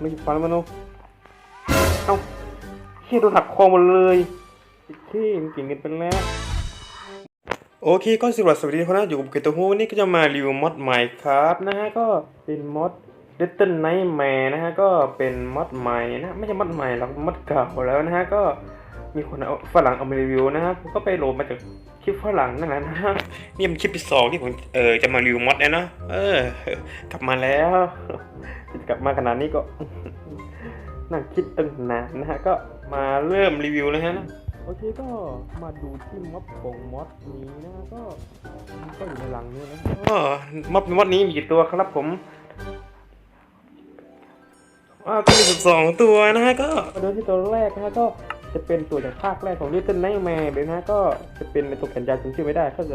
ไม่ฟันมันเนาะเอ้าเชี่ยโดนหักคอหมดเลยเท่เก่งกันไปแล้วโอเคก็สวัสดีคนนะอยู่กับเกตโตฮูนี่ก็จะมารีวิวมอดใหม่ครับนะฮะก็เป็นมอด Little Nightmare นะฮะก็เป็นมอดใหม่นะไม่ใช่มอดใหม่หรอกมอดเก่าแล้วนะฮะก็ มีคนเอาฝรั่งเอามารีวิวนะฮะผมก็ไปโหลดมาจากคลิปฝรั่งนั่นแหละนะฮะนี่มันคลิปที่สองที่ผมเออจะมารีวิวมอดแล้วเนาะเออ กลับมาแล้วกลับมาขนาดนี้ก็นั่งคิดตั้งนานนะฮะก็มาเริ่มรีวิวเลยฮะนะโอเคก็มาดูที่ม็อบของมอดนี้นะฮะก็มันก็อยู่ในหลังนี้นะก็ม็อบมอดนี้มีกี่ตัวครับผมอ่าก็มีสิบสองตัวนะฮะก็มาดูที่ตัวแรกนะฮะก็ จะเป็นตัวจากภาคแรกของ Little Nightmare เลยนะก็จะเป็นในตัวแขนยาวจำชื่อไม่ได้เข้าใจ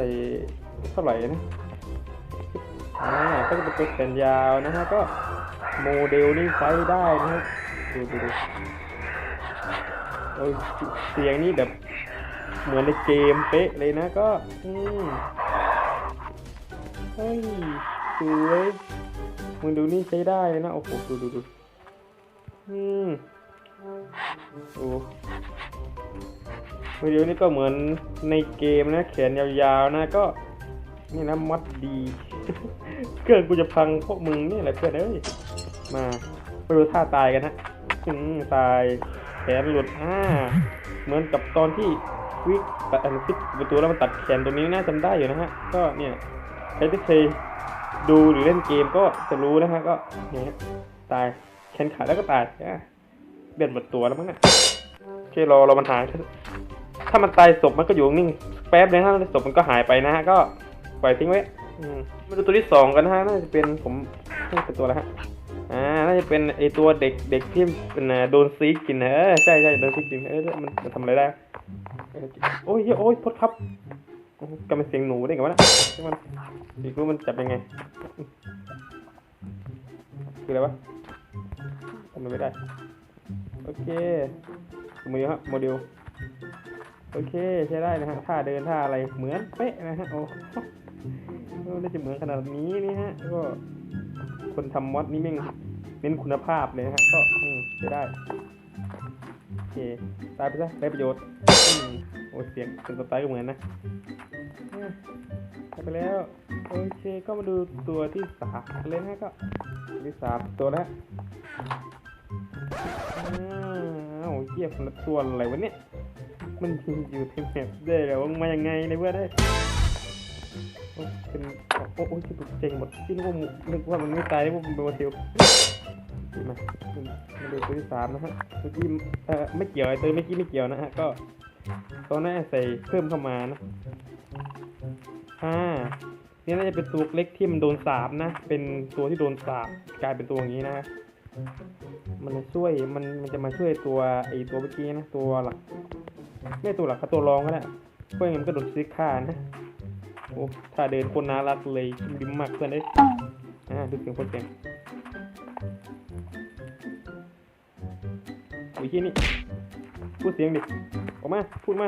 เท่าไหร่นะอ่าก็จะเป็นตัวแขนยาวนะฮะก็โมเดลนี่ใช้ได้นะฮะดูดูดูโอ้ยเสียงนี่แบบเหมือนในเกมเป๊ะเลยนะก็อืมเฮ้ยสวยมึงดูนี่ใช้ได้เลยนะโอ้โหดูดูดูอืม โอ้โมเดลนี่ก็เหมือนในเกมนะ แขนยาวๆนะก็ นี่นะมัดดี เครื่องกูจะพังพวกมึงนี่แหละเพื่อนเอ้ย มาไปดูท่าตายกันฮะอืมตายแขนหลุดอ่าเหมือนกับตอนที่วิกตัดอันฟิกประตูแล้วมันตัดแขนตรงนี้น่าจำได้อยู่นะฮะ ก็เนี่ยใครที่เคยดูหรือเล่นเกมก็จะรู้นะฮะก็เนี่ยตายแขนขาดแล้วก็ตายอะ เบ็ดหมดตัวแล้วมั้งอะโอเครอเรามันหาย ถ้ามันตายศพมันก็อยู่นิ่งแป๊บเลยฮะศพมันก็หายไปนะฮะก็ปล่อยทิ้งไว้มาดูตัวที่สองกันนะฮะน่าจะเป็นผมน่าจะเป็นตัวอะไรฮะอ่าน่าจะเป็นไอตัวเด็กเด็กที่เป็นโดนซีกกินเออใช่ใช่โดนซีกกินเออมันมันทำอะไรได้โอ้ยโอ้ยโทษครับกำลังเสียงหนูได้ไงวะนะมันดีกูมันจับยังไงคืออะไรวะทำไม่ได้ โอเคมือฮะโมเดลโอเคใช้ได้นะฮะท่าเดินท่าอะไรเหมือนเป๊ะนะฮะโอ้โอ้น่าจะเหมือนขนาดนี้นี่ฮะก็ คนทำมอดนี่แม่งเน้นคุณภาพเลยฮะก็ใช้ได้โอเคตายไปซะได้ประโยชน์โอ้เสียงเป็นตัวตายก็เหมือนนะตายไปแล้วโอเคก็มาดูตัวที่สามเลยนะฮะก็ที่สามตัวแล้ว อ้าวเหี้ยคนละตัวอะไรวะเนี่ย มันยิงอยู่ในแมปได้แล้วว่ามายังไงในเพื่อนได้โอ้เป็นโอ้โอ้ยตกใจหมดที่นึกว่ามูนึกว่ามันไม่ตายนึกว่ามันเป็นโมเทลดีมามาดูตัวที่สามนะฮะเมื่อกี้เอ่อไม่เกี่ยวไอ้ตัวเมื่อกี้ไม่เกี่ยวนะฮะก็ตอนนั้ใส่เพิ่มเข้ามานะอ่านี่น่าจะเป็นตัวเล็กที่มันโดนสาบนะ เป็นตัวที่โดนสาบกลายเป็นตัวอย่างนี้นะ มันช่วยมันมันจะมาช่วยตัวไอตัวเมื่อกี้นะตัวหลัก ไม่ตัวหลักก็ตัวรองก็ได้เพื่อนมันก็โดนซิกค่านะโอ้ถ้าเดินคนน่ารักเลยดิมมากเพื่อนเลยอ่าดูเสียงคนเสียงโอ้ยที่นี่พูดเสียงดิออกมาพูดมา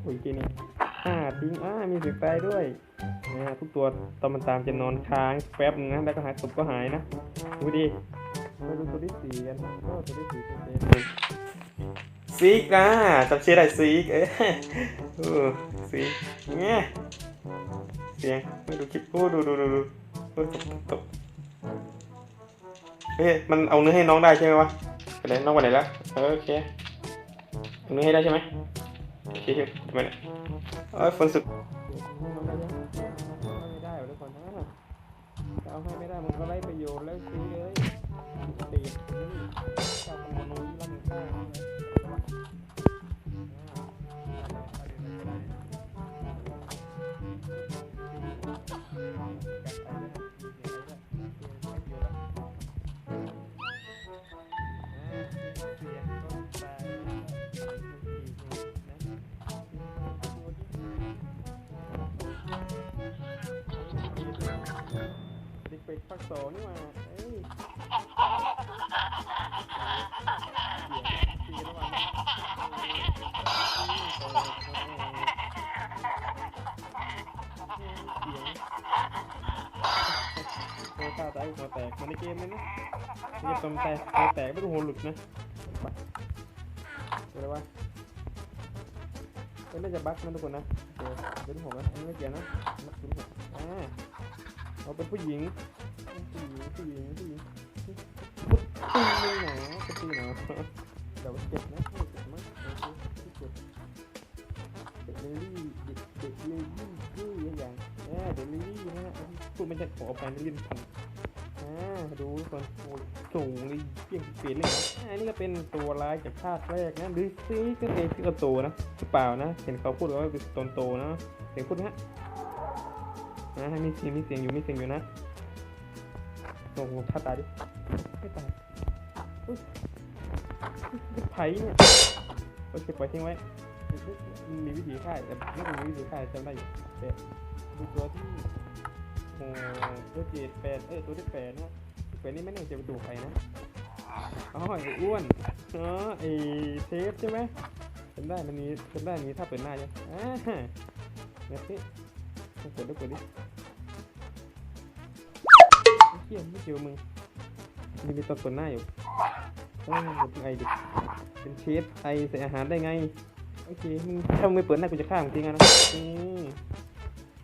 โอ้ยที่นี่อ่าทิ้งอ่ามีเสียงตายด้วย อ่าทุกตัวตอนมันตามจะนอนค้างแป๊บนึงนะแล้วก็หายศพก็หายนะดูดิมาดูตัวที่สี่กันก็ตัวที่สี่เป็นซีกนะจำชื่อได้ซีกเอ้ยเออซีกเนี่ยเสียงไม่ดูคลิปโอ้ดูดูดูดูตกตกเฮ้ยมันเอาเนื้อให้น้องได้ใช่ไหมวะไปไหนน้องไปไหนแล้วโอเคเอาเนื้อให้ได้ใช่ไหมโอเคใช่ไหมเนี่ยเอ้ยฝนสุด ตีเจ้าขโมยนู้นลั่นข้างเด็กเป็ดภาคสองนี่มา กมาในเกมเลยนะนี่จะตมแตกหัวแตกไม่ต้องหัวหลุดนะไปอะไรวะเอ้ยน่าจะบั๊กนะทุกคนนะเป็นผมนะอันนี้ไม่เกี่ยวนะนักเป็นผมอ่าเราเป็นผู้หญิงผู้หญิงผู้หญิงผู้หญิงตีเลยหนาตีหนาเดี๋ยวเจ็บนะเจ็บมั้งโอเจ็บเด็กลิลลี่เด็กเด็กลิลลี่ชื่ออย่างเออเด็กลิลลี่นะฮะพูดไม่ใช่ขออภัยนะลิลลี่พัน ดูคนสูงเลยเพียงเปลี่ยนเลยนะอ่านี่ก็เป็นตัวร้ายจากภาคแรกนะดูซิก็เอซิกโตนะหรือเปล่านะ เห็นเขาพูดว่าเป็นตนโตนะเสียงพูดนะฮะมีเสียงมีเสียงอยู่มีเสียงอยู่นะโอ้โหท่าตายดิไม่ตายไผ่เนี่ยโอเคปล่อยทิ้งไว้มีวิธีฆ่าแต่ไม่เป็นวิธีฆ่าจำได้อยู่แต่ดูตัวที่ โอ้ตัวเจ็ดแปดเอ้ยตัวที่แปดนะที่แปดนี่ไม่แน่ใจเป็นตัวใครนะอ๋อไอ้อ้วนเออไอ้เทปใช่ไหมจำได้มันมีจำได้มีถ้าเปิดหน้ายังอ่าเนี่ยสิเปิดด้เปิดดิเกี่ยวไม่เกี่ยวมึงมีมีตัวเปิดหน้าอยู่โอ้ยเป็นไอเด็กเป็นเชฟไอใส่อาหารได้ไงโอเคมึงถ้ามึงไม่เปิดหน้ากูจะฆ่ามึงจริงอะนะอืม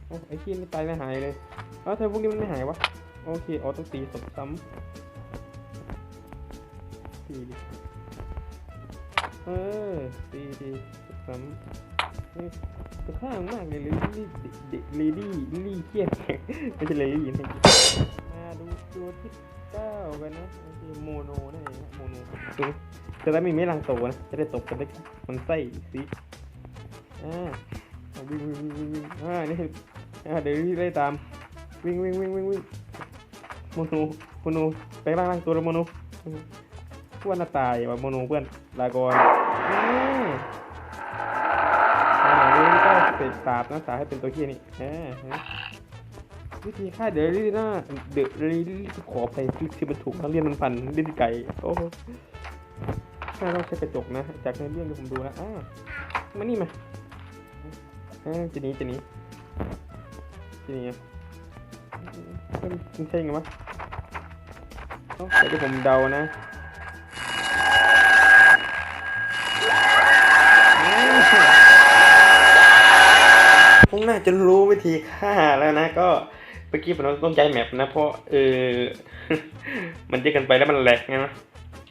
โอ้ไอ้ขี้ยไม่ตายไม่หายเลย อ้าทำไมพวกนี้มันไม่หายวะ โอเคอ๋อต้องตีศพซ้ำตีดิเออตีดีศพซ้ำเฮ้ยจะฆ่ามึงมากเลยเลยลี่เด็กเลดี้ลี่เครียดไม่ใช่เลดี้นะมาดูตัวที่เก้ากันนะโอเคโมโนนั่นเองนะโมโนดูจะได้ไม่มีรังโตนะ จะได้ตบกันได้มันไส้สิอ่าอาวิ่งวิ่งวิ่งอ่านี่อ่าเดี๋ยวรีบไล่ตาม วิ่งวิ่งวิ่งวิ่งวิ่งโมนโมโนไปล่างล่างตัวล้วโมโนเพื่อนหน้าตายแบบโมโนเพื่อนลากรอ่าอ่าเรื่องนี้ก็เสกสาบนะสาให้เป็นตัวเคียนี่วิธีฆ่าเดลี่นะเดลี่ขอไปที่มันถูกนักเรียนมันพันเล่นไก่โอ้โหถ้าเราใช้กระจกนะ จากในเรื่องที่ผมดูนะอ่ามานี่มาเออจะหนีจะหนีจะหนีอะ มันใช่ไงวะเอ้าเดี๋ยวผมเดานะคงน่าจะรู้วิธีฆ่าแล้วนะ ก็เมื่อกี้ผมต้องใจแมปนะ เพราะเออมันเยอะกันไปแล้วมันแหลกไงนะ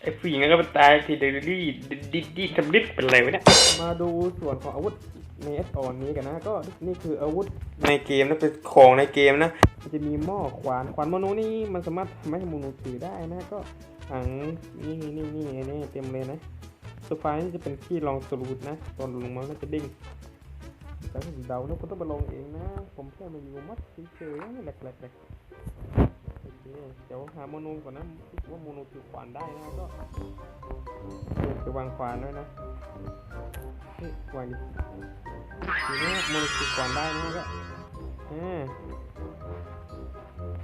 ไอ้ผู้หญิงก็ไปตายทีเดลี่ดิดดิทำดิดเป็นไรวะเนี่ยมาดูส่วนของอาวุธในแอดออนนี้กันนะก็นี่คืออาวุธในเกมนะเป็นของในเกมนะมันจะมีหม้อขวานขวานโมโนนี่มันสามารถทำให้โมโนถือได้นะก็ถังนี่นี่นี่นี่นี่เต็มเลยนะตัวไฟนี่จะเป็นที่รองสรูดนะ ตอนลงมาก็จะเด้งแต่ผมเดานะคุณต้องไปลงเองนะ ผมแค่มาอยู่มัดเฉยๆแหลกๆแหลกๆ เคเดี๋ยวหาโมโนก่อนนะคิดว่าโมโนถือขวานได้นะก็จะวางขวานด้วยนะวางดิทีนี้โมโนถือขวานได้นะก็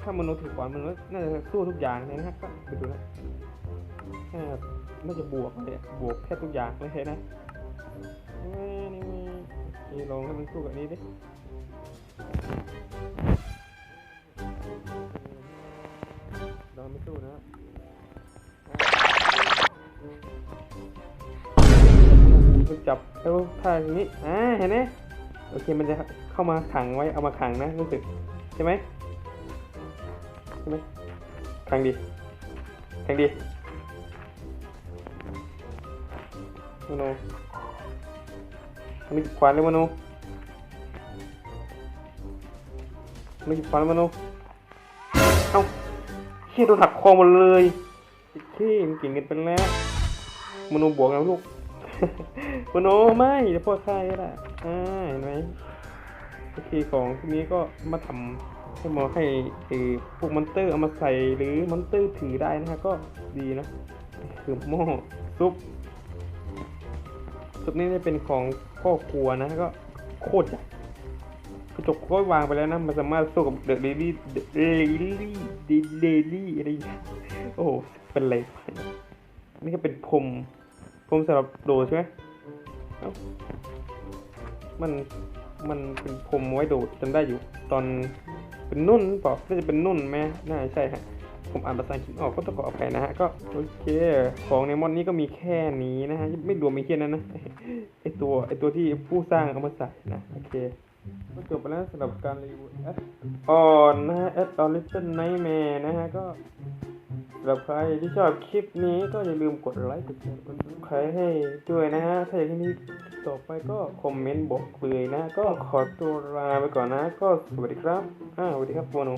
ถ้าโมโนถือขวานมันก็น่าจะสู้ทุกอย่างเลยนะก็ไปดูนะอ่น่าจะบวกเลยบวกแค่ทุกอย่างเลยนะนี่นี่นี่ลองให้มันสู้กับนี้ดิ เราไม่สู้นะมันจับแล้วท่าอย่างนี้อ่าเห็นไหมโอเคมันจะเข้ามาขังไว้เอามาขังนะรู้สึกใช่ไหมใช่ไหมขังดีขังดีมโนมีควานเลยมโนมีควานเลยมโนเอ้า เฮียโดนหักคอหมดเลยไอ้เขี้มันเก่งกันไปแล้วมโนบวกแล้วลูกมโนไม่เดี๋ยวพ่อฆ่าก็ได้อ่าเห็นไหมโอเคของพวกนี้ก็มาทำให้มอให้ไอ้พวกมอนเตอร์เอามาใส่หรือมอนเตอร์ถือได้นะฮะก็ดีนะคือหม้อซุปซุปนี้จะเป็นของพ่อครัวนะก็โคตรใหญ่ จกก็วางไปแล้วนะ มันสามารถสู้กับเดอะเ a ลี่เดอะเ a ลี่เดอะเ a ลี่อะไรอย่างเงี้ยโอ้เป็นไรไปนี่ก็เป็นพรมพรมสำหรับโดดใช่ไหมมันมันเป็นพรมไว้โดดจำได้อยู่ตอนเป็นนุ่นเปล่าน่าจะเป็นนุ่นไหมน่าใช่ฮะผมอ่านภาษาอังกฤษออกก็ต้องขออภัยนะฮะ ก็โอเค ของในมอนนี้ก็มีแค่นี้นะฮะ ไม่รวมมีแค่นั้นนะไอตัวไอตัวที่ผู้สร้างเอามาใส่นะ โอเค ก็จบไปแล้วสำหรับการรีวิวแอดออนนะฮะแอดออนลิสเซนไนท์แมร์นะฮะก็สำหรับใครที่ชอบคลิปนี้ก็อย่าลืมกดไลค์กดแชร์กดซับสไครต์ให้ด้วยนะฮะถ้าอยากให้มีคลิปต่อไปก็คอมเมนต์บอกเลยนะ ก็ขอตัวลาไปก่อนนะ ก็สวัสดีครับอ่าสวัสดีครับโมโน